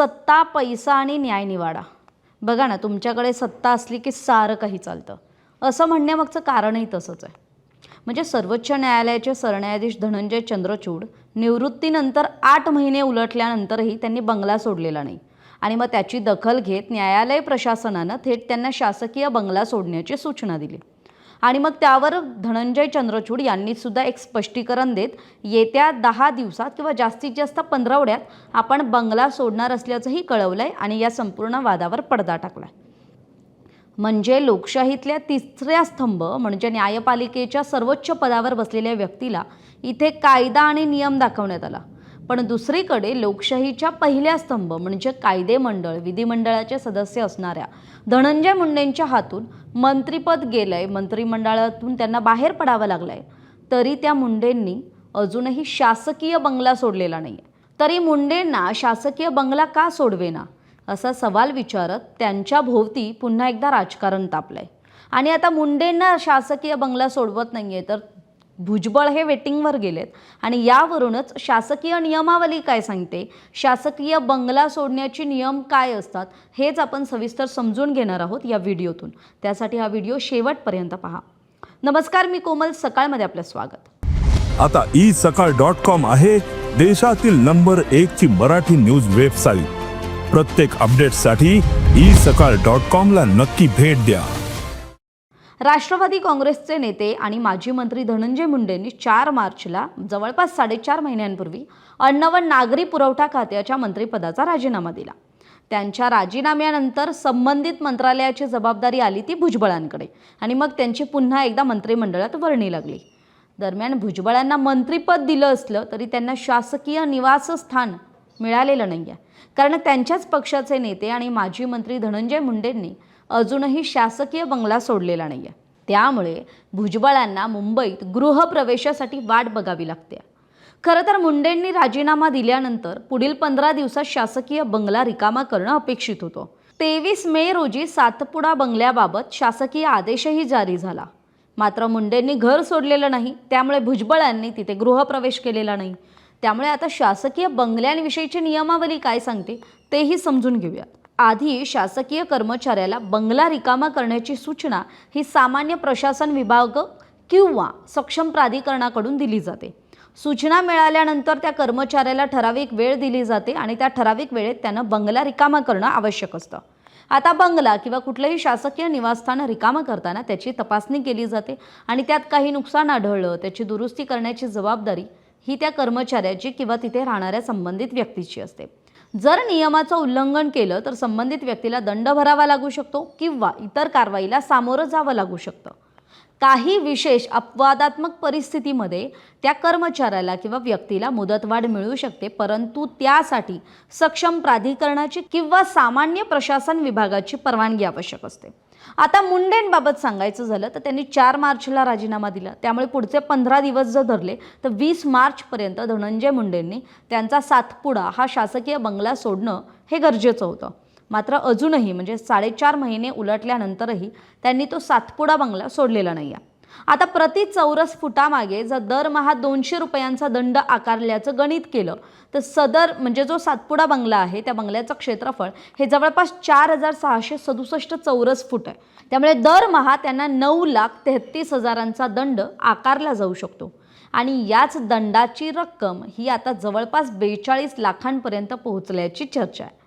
सत्ता पैसा आणि न्यायनिवाडा बघा ना तुमच्याकडे सत्ता असली की सारं काही चालतं. असं म्हणण्यामागचं कारणही तसंच आहे. म्हणजे सर्वोच्च न्यायालयाचे सरन्यायाधीश धनंजय चंद्रचूड निवृत्तीनंतर आठ महिने उलटल्यानंतरही त्यांनी बंगला सोडलेला नाही. आणि मग त्याची दखल घेत न्यायालय प्रशासनानं थेट त्यांना शासकीय बंगला सोडण्याची सूचना दिली. आणि मग त्यावर धनंजय चंद्रचूड यांनी सुद्धा एक स्पष्टीकरण देत येत्या दहा दिवसात किंवा जास्तीत जास्त पंधरावड्यात आपण बंगला सोडणार असल्याचंही कळवलंय आणि या संपूर्ण वादावर पडदा टाकलाय. म्हणजे लोकशाहीतल्या तिसऱ्या स्तंभ म्हणजे न्यायपालिकेच्या सर्वोच्च पदावर बसलेल्या व्यक्तीला इथे कायदा आणि नियम दाखवण्यात आला. पण दुसरीकडे लोकशाहीच्या पहिल्या स्तंभ म्हणजे कायदे मंडळ विधिमंडळाचे सदस्य असणाऱ्या धनंजय मुंडेंच्या हातून मंत्रिपद आहे मंत्रिमंडळातून त्यांना बाहेर पडावं लागलंय. तरी त्या मुंडेंनी अजूनही शासकीय बंगला सोडलेला नाही तरी मुंडेंना शासकीय बंगला का सोडवेना? असा सवाल विचारत त्यांच्या भोवती पुन्हा एकदा राजकारण तापलंय. आणि आता मुंडेंना शासकीय बंगला सोडवत नाहीये तर भुजबळ हे वेटिंगवर गेलेत. आणि यावरूनच शासकीय नियमावली काय सांगते? शासकीय बंगला सोडण्याचे नियम काय असतात? हेच आपण सविस्तर समजून घेणार आहोत या व्हिडिओतून. त्यासाठी हा व्हिडिओ शेवटपर्यंत पहा. नमस्कार मी कोमल. सकाळमध्ये आपलं स्वागत. आता ई सकाळ डॉट कॉम आहे देशातील नंबर एक ची मराठी न्यूज वेबसाईट. प्रत्येक अपडेटसाठी ई सकाळ डॉट कॉम ला नक्की भेट द्या. राष्ट्रवादी काँग्रेसचे नेते आणि माजी मंत्री धनंजय मुंडेंनी चार मार्चला जवळपास साडेचार महिन्यांपूर्वी अन्न व नागरी पुरवठा खात्याच्या मंत्रिपदाचा राजीनामा दिला. त्यांच्या राजीनाम्यानंतर संबंधित मंत्रालयाची जबाबदारी आली ती भुजबळांकडे आणि मग त्यांची पुन्हा एकदा मंत्रिमंडळात वर्णी लागली. दरम्यान भुजबळांना मंत्रिपद दिलं असलं तरी त्यांना शासकीय निवासस्थान मिळालेलं नाही आहे कारण त्यांच्याच पक्षाचे नेते आणि माजी मंत्री धनंजय मुंडेंनी अजूनही शासकीय बंगला सोडलेला नाही आहे त्यामुळे भुजबळांना मुंबईत गृहप्रवेशासाठी वाट बघावी लागते. खरं तर मुंडेंनी राजीनामा दिल्यानंतर पुढील पंधरा दिवसात शासकीय बंगला रिकामा करणं अपेक्षित होतं. तेवीस मे रोजी सातपुडा बंगल्याबाबत शासकीय आदेशही जारी झाला. मात्र मुंडेंनी घर सोडलेलं नाही त्यामुळे भुजबळांनी तिथे गृहप्रवेश केलेला नाही. त्यामुळे आता शासकीय बंगल्यांविषयीची नियमावली काय सांगते तेही समजून घेऊयात. आधी शासकीय कर्मचाऱ्याला बंगला रिकामा करण्याची सूचना ही सामान्य प्रशासन विभाग किंवा सक्षम प्राधिकरणाकडून दिली जाते. सूचना मिळाल्यानंतर त्या कर्मचाऱ्याला ठराविक वेळ दिली जाते आणि त्या ठराविक वेळेत त्यानं बंगला रिकामा करणं आवश्यक असतं. आता बंगला किंवा कुठलंही शासकीय निवासस्थान रिकामं करताना त्याची तपासणी केली जाते आणि त्यात काही नुकसान आढळलं त्याची दुरुस्ती करण्याची जबाबदारी ही त्या कर्मचाऱ्याची किंवा तिथे राहणाऱ्या संबंधित व्यक्तीची असते. जर नियमाचं उल्लंघन केलं तर संबंधित व्यक्तीला दंड भरावा लागू शकतो किंवा इतर कारवाईला सामोरं जावं लागू शकतं. काही विशेष अपवादात्मक परिस्थितीमध्ये त्या कर्मचाऱ्याला किंवा व्यक्तीला मुदतवाढ मिळू शकते परंतु त्यासाठी सक्षम प्राधिकरणाची किंवा सामान्य प्रशासन विभागाची परवानगी आवश्यक असते. आता मुंडेंबाबत सांगायचं झालं तर त्यांनी चार मार्चला राजीनामा दिला. त्यामुळे पुढचे पंधरा दिवस जर धरले तर वीस मार्चपर्यंत धनंजय मुंडेंनी त्यांचा सातपुडा हा शासकीय बंगला सोडणं हे गरजेचं होतं. मात्र अजूनही म्हणजे साडेचार महिने उलटल्यानंतरही त्यांनी तो सातपुडा बंगला सोडलेला नाही आहे आता प्रति चौरस फुटामागे जर दरमहा दोनशे रुपयांचा दंड आकारल्याचं गणित केलं तर सदर म्हणजे जो सातपुडा बंगला आहे त्या बंगल्याचं क्षेत्रफळ हे जवळपास चार हजार सहाशे सदुसष्ट चौरस फूट आहे. त्यामुळे दरमहा त्यांना नऊ लाख तेहतीस हजारांचा दंड आकारला जाऊ शकतो. आणि याच दंडाची रक्कम ही आता जवळपास बेचाळीस लाखांपर्यंत पोहोचल्याची चर्चा आहे.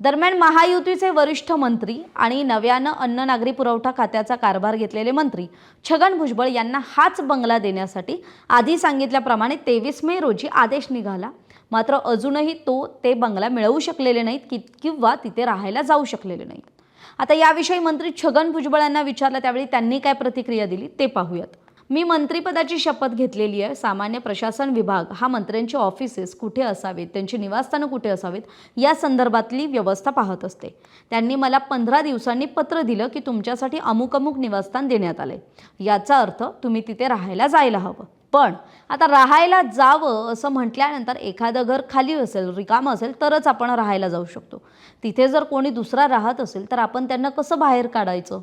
दरम्यान महायुतीचे वरिष्ठ मंत्री आणि नव्यानं अन्न नागरी पुरवठा खात्याचा कारभार घेतलेले मंत्री छगन भुजबळ यांना हाच बंगला देण्यासाठी आधी सांगितल्याप्रमाणे तेवीस मे रोजी आदेश निघाला. मात्र अजूनही तो ते बंगला मिळवू शकलेले नाहीत कि किंवा तिथे राहायला जाऊ शकलेले नाहीत. आता याविषयी मंत्री छगन भुजबळ यांना विचारलं त्यावेळी त्यांनी काय प्रतिक्रिया दिली ते पाहूयात. मी मंत्रीपदाची शपथ घेतलेली आहे. सामान्य प्रशासन विभाग हा मंत्र्यांचे ऑफिसेस कुठे असावेत? त्यांची निवासस्थानं कुठे असावेत? या संदर्भातली व्यवस्था पाहत असते. त्यांनी मला पंधरा दिवसांनी पत्र दिलं की तुमच्यासाठी अमुक अमुक निवासस्थान देण्यात आलंय. याचा अर्थ तुम्ही तिथे राहायला जायला हवं. पण आता राहायला जावं असं म्हटल्यानंतर एखादं घर खाली असेल रिकामं असेल तरच आपण राहायला जाऊ शकतो. तिथे जर कोणी दुसरा राहत असेल तर आपण त्यांना कसं बाहेर काढायचं?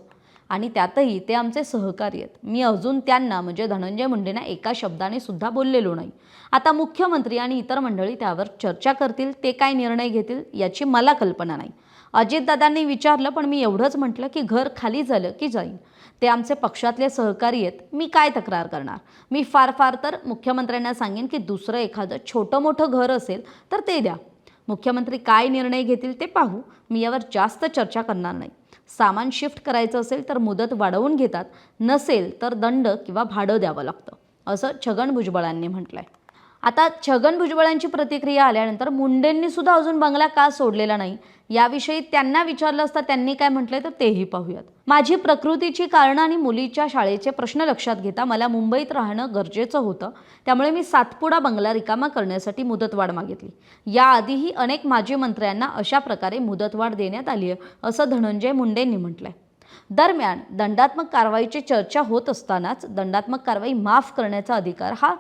आणि त्यातही ते आमचे सहकारी आहेत. मी अजून त्यांना म्हणजे धनंजय मुंडेंना एका शब्दाने सुद्धा बोललेलो नाही. आता मुख्यमंत्री आणि इतर मंडळी त्यावर चर्चा करतील ते काय निर्णय घेतील याची मला कल्पना नाही. अजितदादांनी विचारलं पण मी एवढंच म्हटलं की घर खाली झालं की जाईन ते आमचे पक्षातले सहकारी आहेत मी काय तक्रार करणार? मी फार फार तर मुख्यमंत्र्यांना सांगेन की दुसरं एखादं छोटं मोठं घर असेल तर ते द्या. मुख्यमंत्री काय निर्णय घेतील ते पाहू. मी यावर जास्त चर्चा करणार नाही. सामान शिफ्ट करायचं असेल तर मुदत वाढवून घेतात नसेल तर दंड किंवा भाडं द्यावं लागतं असं छगन भुजबळांनी म्हटलं आहे आता छगन भुजबळांची प्रतिक्रिया आल्यानंतर मुंडेंनी सुद्धा अजून बंगला का सोडलेला नाही? याविषयी त्यांना विचारलं असता त्यांनी काय म्हटलंय तर तेही पाहूयात. माझी प्रकृतीची कारणं आणि मुलीच्या शाळेचे प्रश्न लक्षात घेता मला मुंबईत राहणं गरजेचं होतं. त्यामुळे मी सातपुडा बंगला रिकामा करण्यासाठी मुदतवाढ मागितली. याआधीही अनेक माजी मंत्र्यांना अशा प्रकारे मुदतवाढ देण्यात आली आहे असं धनंजय मुंडेंनी म्हटलंय. दरम्यान दंडात्मक कारवाईची चर्चा होत असतानाच दंडात्मक कारवाई माफ करण्याचा अधिकार हा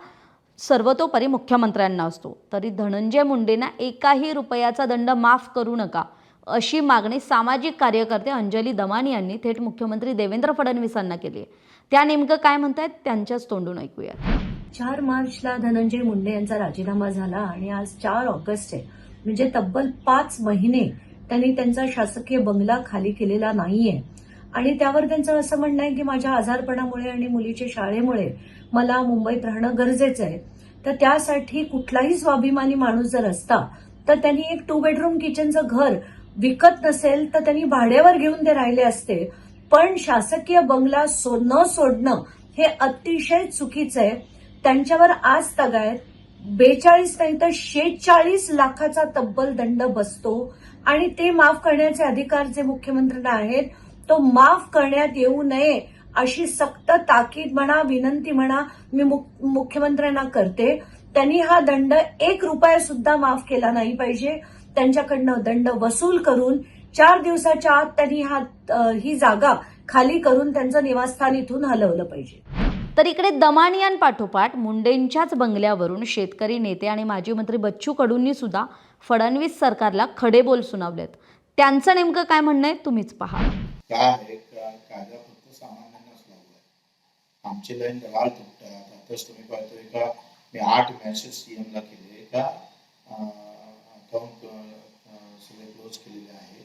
सर्वतोपरी मुख्यमंत्र्यांना असतो. तरी धनंजय मुंडेंना एकाही रुपयाचा दंड माफ करू नका अशी मागणी सामाजिक कार्यकर्ते अंजली दमानी यांनी थेट मुख्यमंत्री देवेंद्र फडणवीसांना केली आहे. त्या नेमकं काय म्हणतायत त्यांच्याच तोंडून ऐकूयात. चार मार्चला धनंजय मुंडे यांचा राजीनामा झाला आणि आज चार ऑगस्ट आहे म्हणजे तब्बल पाच महिने त्यांनी त्यांचा शासकीय बंगला खाली केलेला नाहीये. आणि त्यावर त्यांचं असं म्हणणं आहे की माझ्या आजारपणामुळे आणि मुलीच्या शाळेमुळे मला मुंबईत राहणं गरजेचं आहे. तर त्यासाठी कुठलाही स्वाभिमानी माणूस जर असता तर त्यांनी एक टू बेडरूम किचनचं घर विकत नसेल तर त्यांनी भाड्यावर घेऊन ते राहिले असते. पण शासकीय बंगला सो न सोडणं हे अतिशय चुकीचं आहे. त्यांच्यावर आज तगायत बेचाळीस नाही तर शेचाळीस लाखाचा तब्बल दंड बसतो. आणि ते माफ करण्याचे अधिकार जे मुख्यमंत्र्यांना आहेत तो माफ करण्यात येऊ नये अशी सक्त ताकीद म्हणा विनंती म्हणा मी मुख्यमंत्र्यांना करते. त्यांनी हा दंड एक रुपया सुद्धा माफ केला नाही पाहिजे. त्यांच्याकडनं दंड वसूल करून चार दिवसाच्या आत त्यांनी हा ही जागा खाली करून त्यांचं निवासस्थान इथून हलवलं पाहिजे. तर इकडे दमानियांपाठोपाठ मुंडेंच्याच बंगल्यावरून शेतकरी नेते आणि माजी मंत्री बच्चू कडूंनी सुद्धा फडणवीस सरकारला खडे बोल सुनावलेत. त्यांचं नेमकं काय म्हणणं आहे तुम्हीच पहा. काय आहे का कायदा फक्त सामान्यांनाच लागू आहे. आमची लाईन दलाल तुटतात आताच तुम्ही पाहतोय का मी आठ मॅसेज सीएमला केले. का अकाउंट सगळे क्लोज केलेले आहे.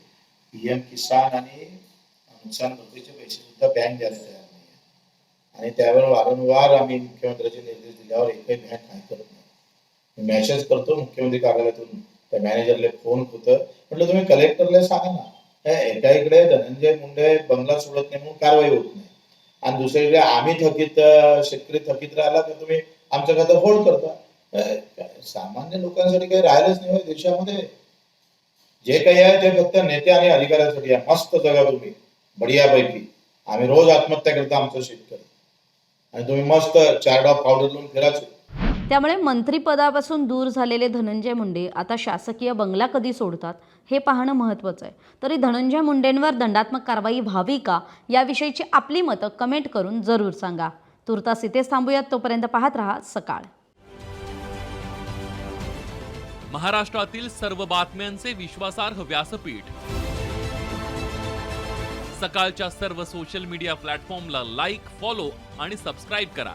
पीएम किसान आणि नुकसान भरपाईचे पैसे सुद्धा बँक द्यायला तयार नाही आणि त्यावर वारंवार आम्ही मुख्यमंत्र्यांचे निर्देश दिल्यावर एकही बँक काय करत नाही. मेसेज करतो मुख्यमंत्री कार्यालयातून. त्या मॅनेजरला फोन होतं. म्हटलं तुम्ही कलेक्टरला सांगा ना. एका इकडे धनंजय मुंडे बंगला सोडत नाही म्हणून कारवाई होत नाही. आणि दुसरीकडे आम्ही थकीत शेतकरी थकीत राहिला तर तुम्ही आमच्या खातं होल्ड करता. सामान्य लोकांसाठी काही राहिलंच नाही हो देशामध्ये. जे काही आहे ते फक्त नेते आणि अधिकाऱ्यांसाठी आहे. मस्त जगा तुम्ही. बढियापैकी. आम्ही रोज आत्महत्या करतो आमचं शेतकरी. आणि तुम्ही मस्त चार डॉप पावडर लावून फिरायचं त्यामुळे मंत्रिपदापासून दूर झालेले धनंजय मुंडे आता शासकीय बंगला कधी सोडतात हे पाहणं महत्त्वाचं आहे. तरी धनंजय मुंडेंवर दंडात्मक कारवाई व्हावी का याविषयीची आपली मतं कमेंट करून जरूर सांगा. तुर्तास इथेच थांबूयात तोपर्यंत पाहत रहा सकाळ. महाराष्ट्रातील सर्व बातम्यांचे विश्वासार्ह व्यासपीठ. सकाळच्या सर्व सोशल मीडिया प्लॅटफॉर्मला लाईक फॉलो आणि सबस्क्राईब करा.